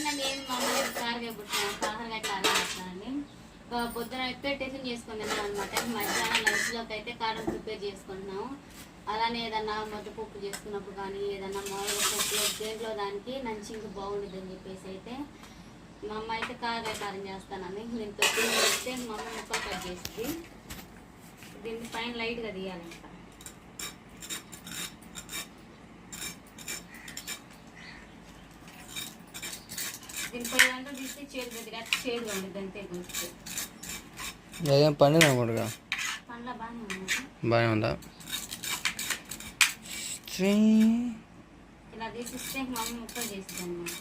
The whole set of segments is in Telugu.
ఏంటంటే ఏం మామూలుగా కారగా పుట్టినా కాకరకాయ కారం చేస్తానండి పొద్దున అయితే టిఫిన్ చేసుకుని తిన్నాం అనమాట మధ్యాహ్నం లంచ్లోకి అయితే కారం ప్రిపేర్ చేసుకుంటున్నాము అలానే ఏదన్నా మొట్టపప్పు చేసుకున్నప్పుడు కానీ ఏదన్నా మామూలుగా పప్పులో దేంట్లో దానికి నంచి ఇంకా బాగుండదు అని చెప్పేసి అయితే మా అమ్మ అయితే కారకాయ కారం చేస్తానని నేను తొక్కులు చేస్తే మా అమ్మ ముక్కలు కట్ చేసి దీన్ని పైన లైట్గా తీయాలంట దీనిపై వంటలు తీస్తే చేదు అంతే పండింది అనుకుంటుగా పండ్ల బాగానే ఉంది? బాగానే ఉందా? శ్రీ. ఇలా తీసిస్తే మా అమ్మ ముక్కలు చేసింది అనమాట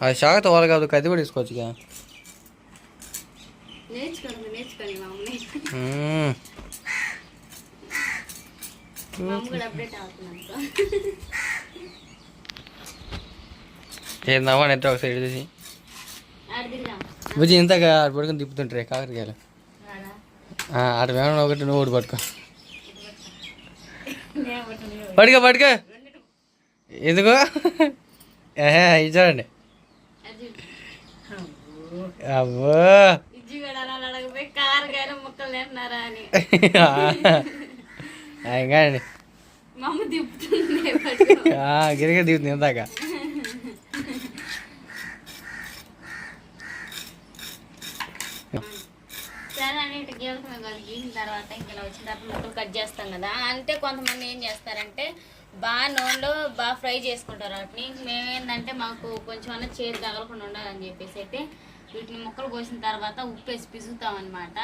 అది శాఖతో వాళ్ళు కాదు కత్తి కూడా తీసుకోవచ్చు నేర్చుకోండి నేర్చుకోండి అమ్మని మ్మ్. మా అమ్మ కూడా అప్డేట్ అవుతున్నాను ఏందమ్మా నెట్ ఒక సైడ్ చూసి. బుజ్జి ఇంతగా ఆడ పడుకొని తిప్పుతుంటారే కాకరకాయలు? ఆడ? వేమన ఒకటి నువ్వు ఒకటి పట్టుకో. పట్టుకో పట్టుకో. ఎందుకో? ఇది చూడండి. అబ్బో. ఇంకా అండి. గిరిగిరి దిగుతుంది ఇందాక. తర్వాత ఇంక ఇలా వచ్చిన తర్వాత ముక్కలు కట్ చేస్తాం కదా. అంటే కొంతమంది ఏం చేస్తారంటే బాగా నూనెలో బాగా ఫ్రై చేసుకుంటారు వాటిని. మేమేందంటే మాకు కొంచెం అన్న చేతి తగలకుండా ఉండాలని చెప్పేసి అయితే వీటిని ముక్కలు కోసిన తర్వాత ఉప్పు వేసి పిసుగుతాం అనమాట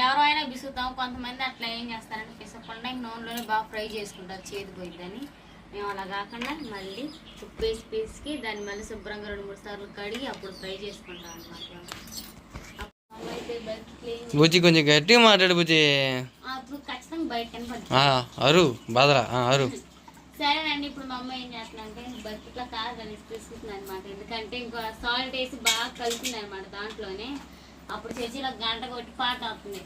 ఎవరో అయినా పిసుగుతాం కొంతమంది అట్లా ఏం చేస్తారంటే పిసకుండా నూనెలోనే బాగా ఫ్రై చేసుకుంటారు చేతి పోయిద్దని. మేము అలా కాకుండా మళ్ళీ ఉప్పు వేసి పిసికి దాన్ని మళ్ళీ శుభ్రంగా రెండు మూడు సార్లు కడిగి అప్పుడు ఫ్రై చేసుకుంటాం అనమాట బుజ్జి కొంచెం గట్టిగా మాట్లాడు బుజ్జి. ఖచ్చితంగా బయట కనపడుతుంది. అరు బాదరా ఆ, అరు. సరేనండి ఇప్పుడు మా అమ్మ ఏం చేస్తుందంటే బకెట్లో కాదు కలిసి తీసుకుంటుంది అనమాట ఎందుకంటే ఇంకో సాల్ట్ వేసి బాగా కలిసింది అనమాట దాంట్లోనే. అప్పుడు చర్చిలో గంట కొట్టి పాట అవుతుంది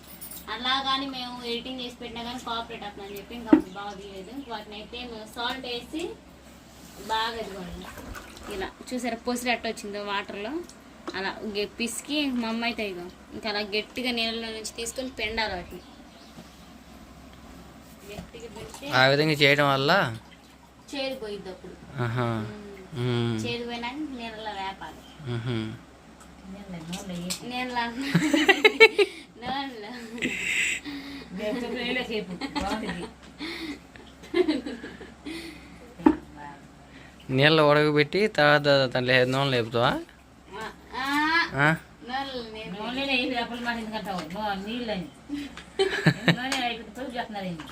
అలా కానీ మేము ఎడిటింగ్ చేసి పెట్టినా కానీ కోఆపరేట్ అవుతుందని చెప్పి ఇంకా అప్పుడు బాగా తీయలేదు. వాటిని అయితే మేము సాల్ట్ వేసి బాగా ఇదిగోండి. ఇలా చూసారా పొసిరి అట్ట వచ్చిందో వాటర్లో అలా పిసికి మా అమ్మ అయితే ఇగో ఇంకా అలా గట్టిగా నీళ్ళలో నుంచి తీసుకొని పెండాలి వాటిని. ఆ విధంగా చేయడం వల్ల చేదు పోయిద్ది అప్పుడు. ఆహా. మ్మ్. చేదు పోయినాక నీళ్ళలో వేపాలి. మ్హూ. నీళ్ళ ఉడకబెట్టి తర్వాత దాంట్లో నూనె లేపుతావా? నేను నూనె వేసి అప్పులు మాట ఎందుకంటావు నూ- నీళ్ళని. నూనె అయిపోతే చేస్తున్నారు ఏంటి?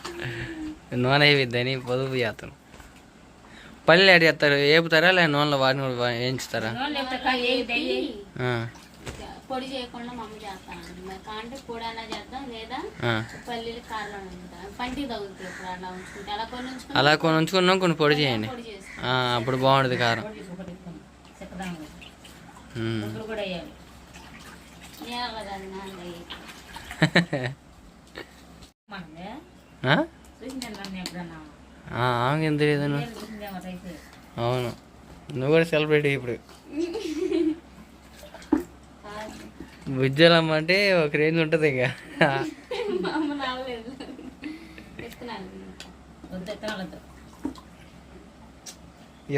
నూనె వేయిద్దని పొదుపు చేస్తాను పల్లెలు యాడ్ చేస్తారు? వేపుతారా లేదా నూనెలో వాటిని కూడా వేయించుతారా? పొడి చేయకుండా మరి కాంటే చేద్దాం లేదా. పల్లీలు కారం పంటికి తగులుతాయి ఇప్పుడు అలా ఉంచుకుంటే. అలా కొన్ని ఉంచుకుంటే అలా కొన్ని ఉంచుకున్నాం కొన్ని పొడి చేయండి. అప్పుడు బాగుంటుంది కారం. కూడా ఆమెకేం తెలియదు నువ్వు అవును. నువ్వు కూడా సెలబ్రేట్ ఇప్పుడు. బుజ్జలమ్మ అంటే ఒక రేంజ్ ఉంటుంది ఇక.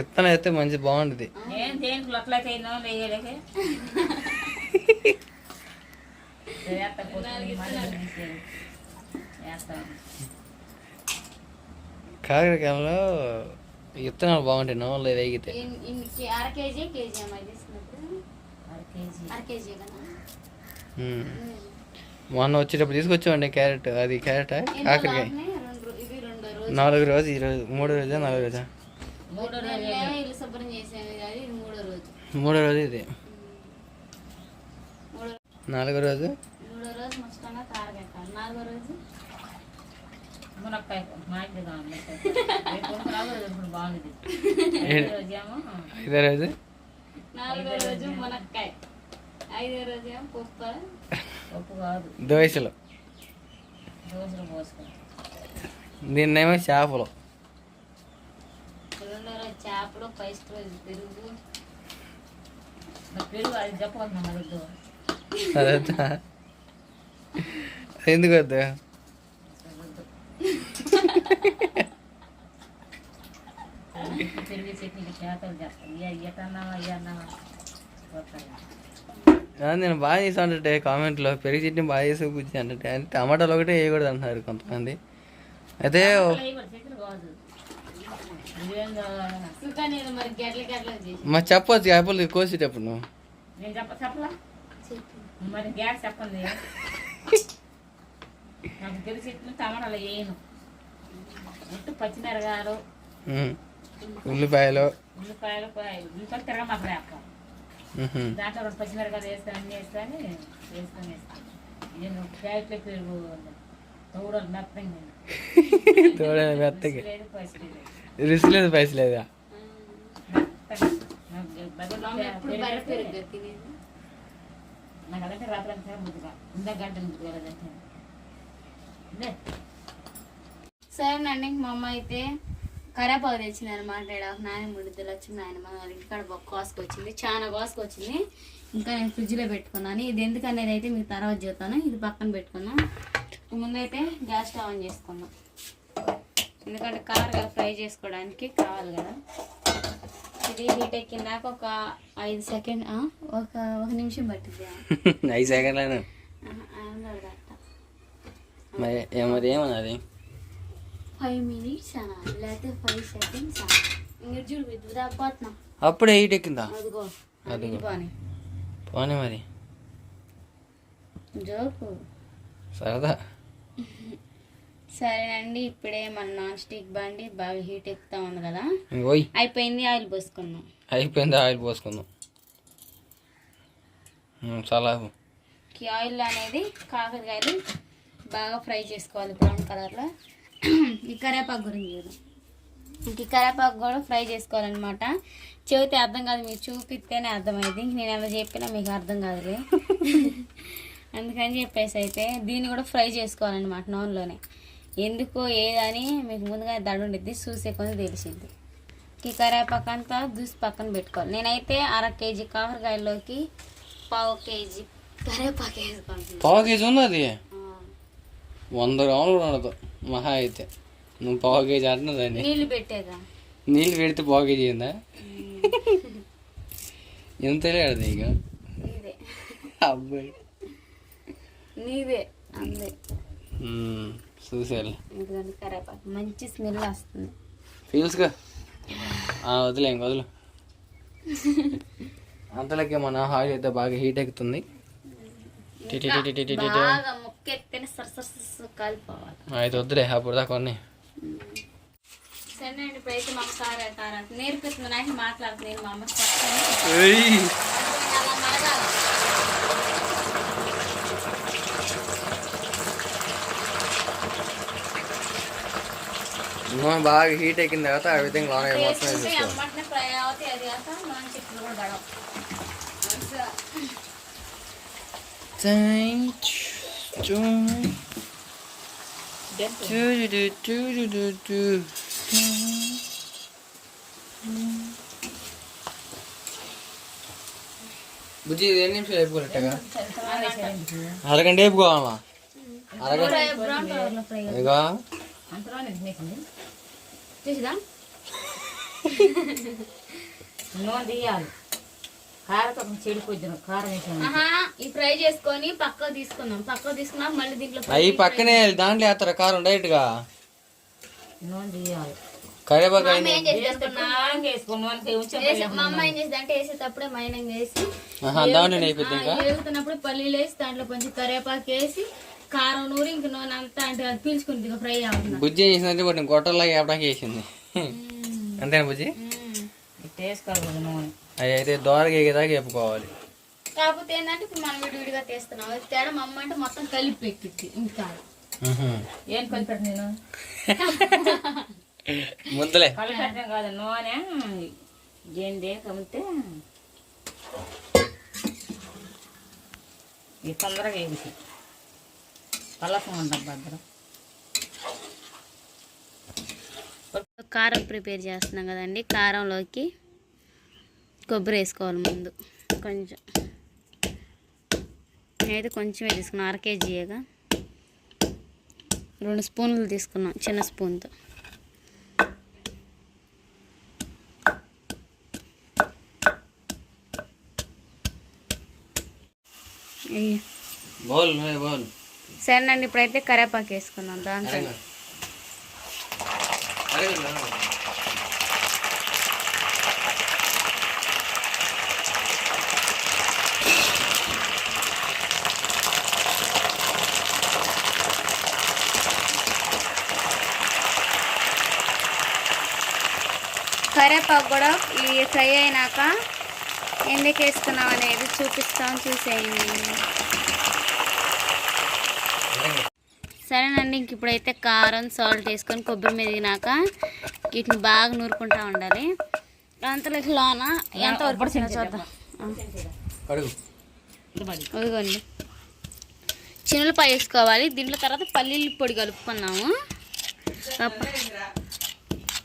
ఇత్తనం అయితే మంచి బాగుంటుంది నేను దేనికి లొట్లయితే నూనె వేయలేక వేస్తా పోతుంది, మళ్ళీ తీసేయాలి. వేస్తాను కాకరకాయలో విత్తనాలు బాగుంటాయి నూనెలో వేగితే. అర కేజీ కేజీ. మొన్న వచ్చేటప్పుడు తీసుకొచ్చామండి క్యారెట్ అది క్యారెట్ కాకరకాయ. నాలుగు రోజు ఈ రోజు మూడో రోజా నాలుగు రోజా? మూడో రోజు ఇది నాలుగో రోజు? నాలుగో రోజు? మునక్కాయ మా ఇంటి కావాలి రావు, రేపు ఇప్పుడు బాగుంది. ఐదో రోజు నాలుగో రోజు మునక్కాయ. ఐదో రోజు ఏమో పప్పు పప్పు కాదు. దోశలు. దోశలు పోసుకో దీన్నేమో చేపలు. చేపలు పైస్ పెరుగు. మరి పెరుగు అది చెప్పకుండా ఎందుకు వద్దు? చేతలు నేను బాగా చేసి అంటే కామెంట్లో పెరిగి చట్నీ బాగా చేసి బుజ్జి అంటే టమాటాలు ఒకటే వేయకూడదు అంటున్నారు కొంతమంది. అయితే మరి చెప్పచ్చు యాపిల్ కోసేటప్పుడు నువ్వు. చెప్పలా? మరి గ్యాస్ చెప్పండి. నాకు పెరుగు చట్నీ టమాటాలు వేయను ఒట్టు పచ్చిమిరగాయలు. ఉల్లిపాయలు. ఉల్లిపాయలు ఉల్లిపాయలు. తిరగమాక వేస్తాం. దాంట్లో రెండు పచ్చిమిరకాయలు వేస్తాను అన్నీ వేస్తాను వేసుకొని వేస్తాను. నేను ప్యాకెట్లో పెరుగు తోడలు మెత్తంగా తోడేలు మెత్తగా. పసి లేదు రిస్క్ లేదు. పైస లేదా. నాకు మమ్మీ ఎప్పుడు పెరుగు బయట పెడితే పెరుగు సరేనండి మా అమ్మ అయితే కరేపాకు తెచ్చింది అనమాట నాయన ముడిద్దలు వచ్చింది ఆయన మన ఇంటికాడ కోసుకు వచ్చింది చాలా కోసుకు వచ్చింది ఇంకా నేను ఫ్రిడ్జ్లో పెట్టుకున్నాను. ఇది ఎందుకు అనేది అయితే మీకు తర్వాత చెప్తాను. ఇది పక్కన పెట్టుకున్నాం. ముందైతే గ్యాస్ స్టవ్ ఆన్ చేసుకున్నాం ఎందుకంటే కార్ కదా ఫ్రై చేసుకోవడానికి కావాలి కదా. ఇది హీట్ ఎక్కిందాక ఒక ఐదు సెకండ్ ఒక ఒక నిమిషం పట్టింది ఐదు అట్ట మరి మరి ఏమన్నది ఫైవ్ మినిట్స్ అనా లేకపోతే ఫైవ్ సెకండ్స్ ఇంక చూడు విద్యుత్ దాకపోతున్నాం అప్పుడే హీట్ ఎక్కిందా? అదిగో అదిగో. పోని. పోనీ మరి. జోకు. సరదా. సరేనండి ఇప్పుడే మన నాన్ స్టిక్ బండి బాగా హీట్ ఎక్కుతా ఉంది కదా. ఓయ్ అయిపోయింది ఆయిల్ పోసుకున్నాం అయిపోయింది ఆయిల్ పోసుకుందాం. చాలా ఆయిల్ అనేది కాకరకాయలు బాగా ఫ్రై చేసుకోవాలి బ్రౌన్ కలర్లో. ఈ కరేపాకు గురించి చూద్దాం ఇంక కరేపాకు కూడా ఫ్రై చేసుకోవాలన్నమాట. చెబితే అర్థం కాదు మీరు చూపిస్తేనే అర్థమైంది. నేను ఎలా చెప్పినా మీకు అర్థం కాదులే. అందుకని చెప్పేసి అయితే దీన్ని కూడా ఫ్రై చేసుకోవాలన్నమాట నూనెలోనే. ఎందుకో ఏదని మీకు ముందుగా దడ ఉండిద్ది చూసే కొంచెం తెలిసింది. ఈ కరేపాకు అంతా దూసి పక్కన పెట్టుకోవాలి. నేనైతే అర కేజీ కాకరకాయల్లోకి పావు కేజీ కరేపాకు వేసుకోవాలి పావు కేజీ ఉన్నది? వంద గ్రాములు కూడా ఉండదు. మహా అయితే. నువ్వు పావు కేజీ అంటున్నదాన్ని నీళ్ళు పెట్టేదా? నీళ్ళు పెడితే పావు కేజీ అయిందా? ఎంత తెలియదు ఇక అబ్బాయి నీదే. అందే. చూసేయాలి. మంచి స్మెల్ వస్తుంది. ఫీల్స్గా వదిలే ఇంక వదిలు. అంతలోకే మన ఆయిల్ అయితే బాగా హీట్ ఎక్కుతుంది. టి టి టి టి టి టి టి. బాగా ముక్కెత్తేనే సర సర సర సర కాలిపోవాలి అయితే వద్దులే అప్పుడు దాకా ఉన్నాయి సరే అండి ఇప్పుడైతే మా అమ్మ కార కార నేర్పిస్తుంది నాకు మాట్లాడుతుంది నేను మా అమ్మ చెప్తాను అలా మరగాలి నూనె బాగా హీట్ ఎక్కిన తర్వాత ఆ విధంగా లోన మొత్తం వేసుకుంటే వేసేసుకోవాలి అది కాక నాన్ చెట్లు కూడా పడవు మంచిగా బుజ్జి ఇది ఎన్ని నిమిషాలు అయిపోయినట్టుగా అరగంట వేపుకోవాలమ్మా అరగంట నూనె తీయాలి. చెడిపోద్ది కారం ఈ ఫ్రై చేసుకొని పక్కకు తీసుకుందాం. పక్కకు తీసుకున్నాం మళ్ళీ దీంట్లో అవి పక్కనే దాంట్లో వేస్తారు? కారం నూనె తీయాలి. అయింది నాలుగు వేసుకో నూనె ఉంచే మా అమ్మ ఏం చేసింది అంటే వేసేటప్పుడే మైనం వేసి ఆహా దాంట్లో అయిపోద్ది ఇంకా? వేగుతున్నప్పుడు పల్లీలు వేసి దాంట్లో కొంచెం కరివేపాకు వేసి కారం నూరి ఇంక నూనె అంతా అంటే అది పీల్చుకుంది ఇక ఫ్రై అవుతుంది. బుజ్జి చేసిందంటే వాటిని గొట్టల్లాగా వేపడానికి వేసింది అంతేనా బుజ్జి? నూనె. అవి అయితే దోరగా ఎగేదాకా వేపుకోవాలి కాకపోతే ఏంటంటే ఇప్పుడు మనం విడివిడిగా తీస్తున్నాం. అది తేడా మా అమ్మ అంటే మొత్తం కలిపి పెట్టింది ఇంకా ఏం కలిపెట్టు నేను? ముద్దలే కలిపెట్టడం కాదు నూనె ఏంది కమితే ఇది తొందరగా వేసి పల్లసం ఉంటాం భద్రం. కారం ప్రిపేర్ చేస్తున్నాం కదండి కారంలోకి కొబ్బరి వేసుకోవాలి ముందు. కొంచెం. నేనైతే కొంచెమే తీసుకున్నాను అర కేజీయేగా రెండు స్పూన్లు తీసుకున్నాం చిన్న స్పూన్తో. సరేనండి ఇప్పుడైతే కరేపాకు వేసుకుందాం దాంట్లో కరేపాకు కూడా ఈ ఫ్రై అయినాక ఎందుకు వేసుకున్నాం అనేది చూపిస్తాం చూసేయండి. సరేనండి ఇంక ఇప్పుడైతే కారం సాల్ట్ వేసుకొని కొబ్బరి మెదిగినాక వీటిని బాగా నూరుకుంటా ఉండాలి. అంతలోకి లోన ఎంత వరకు చూద్దాం. చినులపాయ వేసుకోవాలి. దీంట్లో తర్వాత పల్లీల పొడి కలుపుకున్నాము.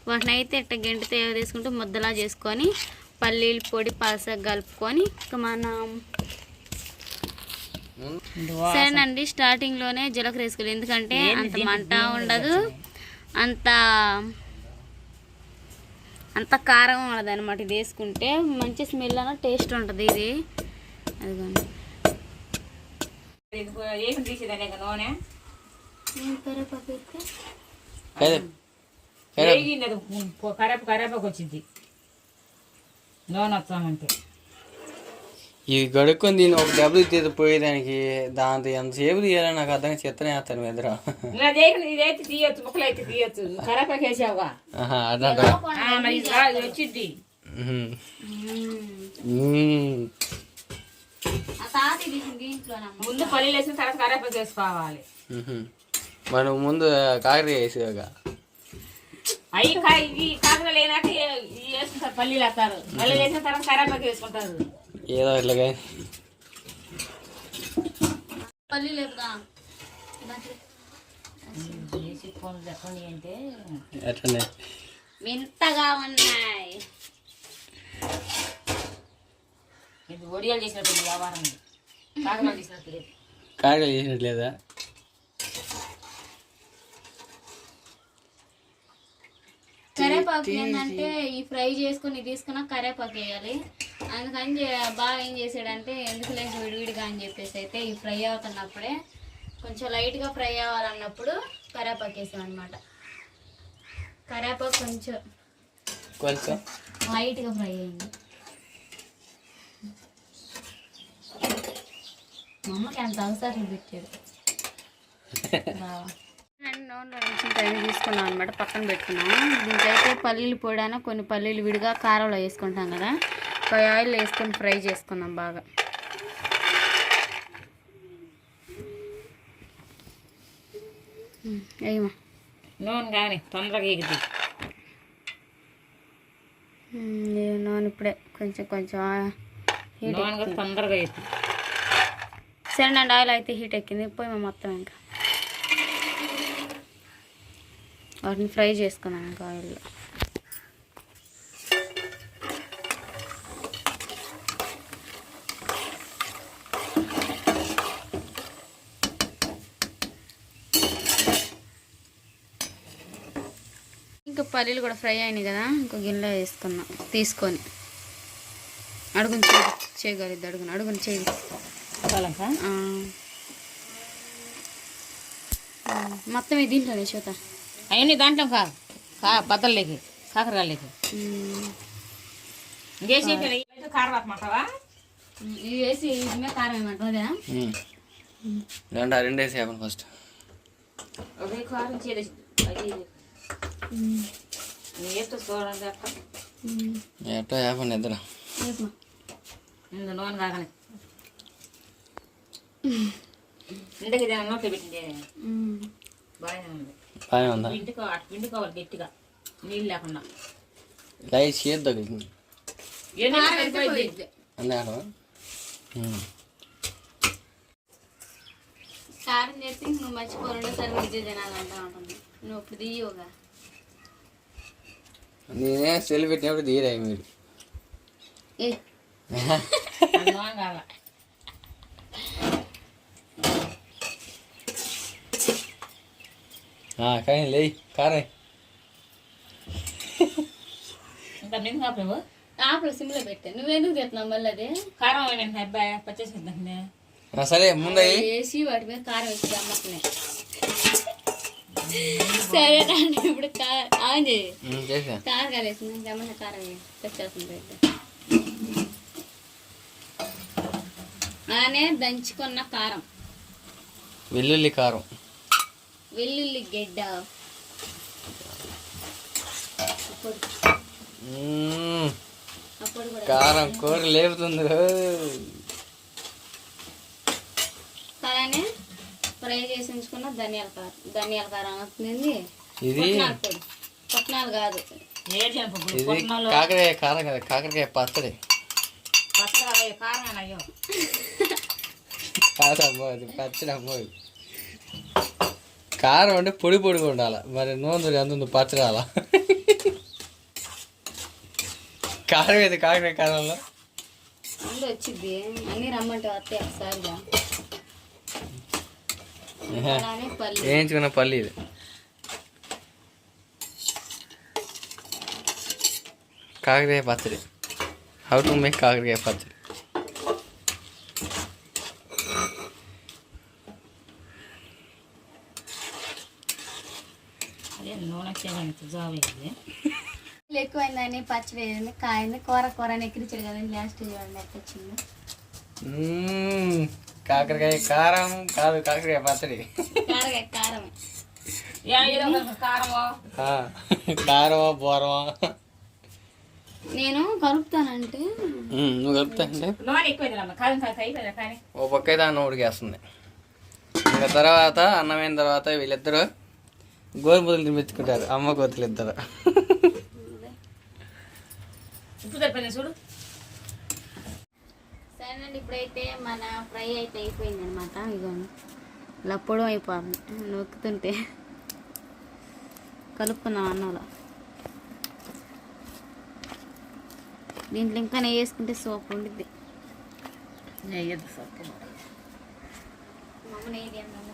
వాటిని అయితే ఇట్ట గెంటితో తీసుకుంటూ ముద్దలా చేసుకొని పల్లీల పొడి పలసగా కలుపుకొని ఇక మనం సరేనండి స్టార్టింగ్లోనే జీలకర్ర వేసుకోవాలి. ఎందుకంటే అంత మంట ఉండదు. అంత అంత కారం ఉండదు అనమాట ఇది వేసుకుంటే. మంచి స్మెల్ అన్న టేస్ట్ ఉంటుంది ఇది. అదిగోండి. నూనె? కదే వేగింది అది కరేప కరేపాకు వచ్చింది. నూనె వస్తామంటే ఇది గడుక్కొని దీన్ని ఒక డబ్బులు తీసి పోయేదానికి దాంతో ఎంతసేపు తీయాలని నాకు అర్థం చెత్తనే వేస్తాను ఎదుర ఇదైతే తీయొచ్చు ముక్కలు అయితే తీయొచ్చు కరేపాకు వేసావుగా వచ్చింది. తాత ముందు పల్లీలు వేసిన తర్వాత కరేపాకు వేసుకోవాలి మనం ముందు కాకర వేసేగా అవి ఇవి కాకర లేనాక ఇవి వేసుకుంటారు పల్లీలు వేస్తారు పల్లీలు వేసిన తర్వాత కరేపాకు వేసుకుంటారు. ఏదో ఇట్లాగా పల్లి లేపుదా వేసి ఫోన్లు చెప్పండి అంటే ఎట్లనే వింతగా ఉన్నాయి. ఇది ఒడియాలు చేసినట్టు ఇది. కాకరలు చేసినట్టు లేదు. కాకర చేసినట్లేదా కరేపాకు ఏంటంటే ఈ ఫ్రై చేసుకుని తీసుకున్న కరేపాకు వేయాలి. అందుకని బాగా ఏం చేసాడంటే ఎందుకు లేదు విడివిడిగా అని చెప్పేసి అయితే ఈ ఫ్రై అవుతున్నప్పుడే కొంచెం లైట్గా ఫ్రై అవ్వాలన్నప్పుడు కరేపాకు వేసాం అనమాట కరేపాకు కొంచెం కొంచెం. లైట్గా ఫ్రై అయింది. మా అమ్మకి ఎంత అవసరం పెట్టాడు. అండ్ నూనెలో నుంచి టైం తీసుకున్నాం అనమాట పక్కన పెట్టుకున్నాము అయితే పల్లీలు పొడాన కొన్ని పల్లీలు విడిగా కారంలో వేసుకుంటాం కదా పై ఆయిల్ వేసుకొని ఫ్రై చేసుకుందాం బాగా. నూనె కానీ తొందరగా ఎగుద్ది నూనె ఇప్పుడే కొంచెం కొంచెం తొందరగా ఎగుద్ది సరేనండి ఆయిల్ అయితే హీట్ ఎక్కింది పోయి మొత్తం ఇంకా. వాటిని ఫ్రై చేసుకున్నాం ఇంకా ఆయిల్లో. ఇంకా పల్లీలు కూడా ఫ్రై అయినాయి కదా ఇంకో గిన్నెలో వేసుకున్నాం తీసుకొని. అడుగుని చేయి చేయగలిద్ది అడుగుని అడుగుని చేయి. మొత్తం ఇది దీంట్లోనే చూత అవన్నీ దాంట్లో కా కా బద్దల్లోకి కాకరకాయలకి ఇంకేసి కారం వేసమంటావా ఇది వేసి ఇది మీద కారం ఏమంటుందా రెండు రెండు వేసి చెప్పండి ఫస్ట్ కారం చేసి ఎట్టో చెప్పండి ఇద్దరు నూనె కాగానే ఇంతకు నోట్లో పెట్టిందే? బాగానే ఉంది. బాగానే ఉందా? పిండుకోవాలి పిండుకోవాలి గట్టిగా. నీళ్ళు లేకుండా. సరిపోయింది అన్నాడు కారం చేసి నువ్వు మర్చిపో రెండోసారి విద్య తినాలంటా ఉంటుంది. నువ్వు ఇప్పుడు దియ్యోగా నేనే సెల్ పెట్టినప్పుడు తీరాయి మీరు ఏ నూనె కావాలా ఆ, కానీ లేయి కారం కాపు ఆపలు సిమ్లో పెట్టా నువ్వెందుకు తిస్తున్నావు మళ్ళీ అది కారం వేయండి అబ్బాయి పచ్చేసిద్దండి ఆ, సరే ముందయ్యి వేసి వాటి మీద కారం వేసి అమ్మకున్నాయి సరేనండి ఇప్పుడు కా- ఆన్ చేయి చేసా కారం కాలేసింది గమన కారం అయితే. అలానే దంచుకున్న కారం వెల్లుల్లి కారం వెల్లుల్లి గెడ్డ. కారం కూర లేపుతుంది. అలానే ఫ్రై చేసి ఉంచుకున్న ధనియాల కారం ధనియాల కారం అవుతుంది ఇది? పుట్నాల కాదు. ఇది కాకరకాయ కారం కదా కాకరకాయ పచ్చడి. పచ్చడి కారం అయ్యో. కాదమ్మో అది పచ్చడి అమ్మో. కారం అంటే పొడి పొడిగా ఉండాలి మరి నూనె ఎంత ఉంది పచ్చడి అలా కారం ఏది కాకరకాయ కారంలో ముందు వచ్చింది అన్ని రమ్మంటే వస్తాయి ఒకసారిగా అలానే పల్లి వేయించుకున్న పల్లి ఇది కాకరకాయ పచ్చడి హౌ టు మేక్ కాకరకాయ పచ్చడి నూనె చేయడానికి జాబ్ అయింది ఎక్కువైందని పచ్చడి వేయండి కాయింది కూర కూర ఎక్కిరించాడు కదండి లాస్ట్ చూడండి వచ్చింది. కాకరకాయ కారం కాదు కాకరకాయ పచ్చడి. కారం. కారమో? బోరమా. నేను కలుపుతానంటే నువ్వు కలుపుతా అంటే? నూనె ఎక్కువైంది అమ్మ కారం కాదు అయిపోయిందా కానీ ఓ పక్క అయితే అన్నం ఉడికేస్తుంది ఇంకా తర్వాత అన్నమైన తర్వాత వీళ్ళిద్దరు గోరుముద్దలు తినిపించుకుంటారు. అమ్మ కోతులు ఇద్దరు. చూడు? సరేనండి ఇప్పుడైతే మన ఫ్రై అయితే అయిపోయింది అనమాట ఇలా పొడవు అయిపోతుంది నొక్కుతుంటే కలుపుకుందాం అన్నంలో. దీంట్లో ఇంకా నెయ్యి వేసుకుంటే సోప్ ఉండిద్ది. నెయ్యద్దు సొప్పు మా అమ్మ నెయ్యి తిన్నాను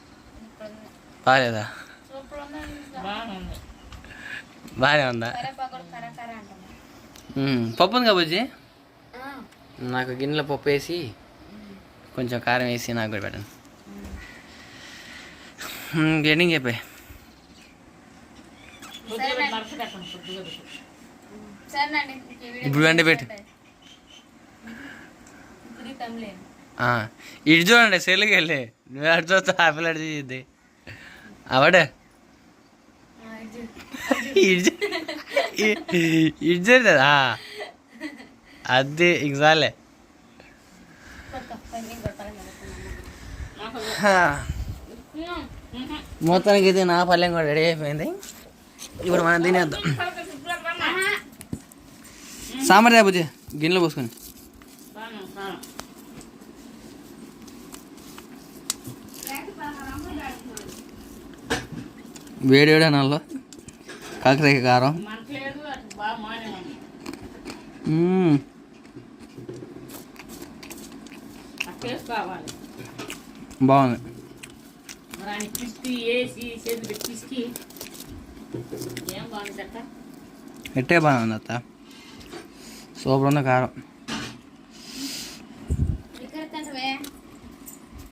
బాగాలేదా? బాగానే ఉందా? పప్పు ఉంది కాబోజీ నాకు గిన్నెలో పప్పు వేసి కొంచెం కారం వేసి నాకు కూడా పెట్టండి ఎండింగ్ చెప్పే? పెట్టి ఇప్పుడు వెంట పెట్టు. ఇటు చూడండి సెల్లుకి వెళ్ళి. నువ్వు అటు చూస్తా ఆపిల్ అటు చూడదా అది ఇంక చాలే మొత్తానికి అయితే నా పల్లెం కూడా రెడీ అయిపోయింది ఇప్పుడు మనం తినేద్దాం సాంబార్ బుజ్జి గిన్నెలో పోసుకొని బాగుంది కారం వేడి వేడి అన్నాల్లో కాకరకాయ కారం మంటలేదు అటు బాగా మానేమని మ్మ్. ఆ టేస్ట్ కావాలి బాగుంది మరి ఆయన పిసికి వేసి చేతులు పెట్టి పిసికి ఏం బాగుంది అక్క? ఎట్టే బాగుంది అత్త? సూపర్ ఉంది కారం.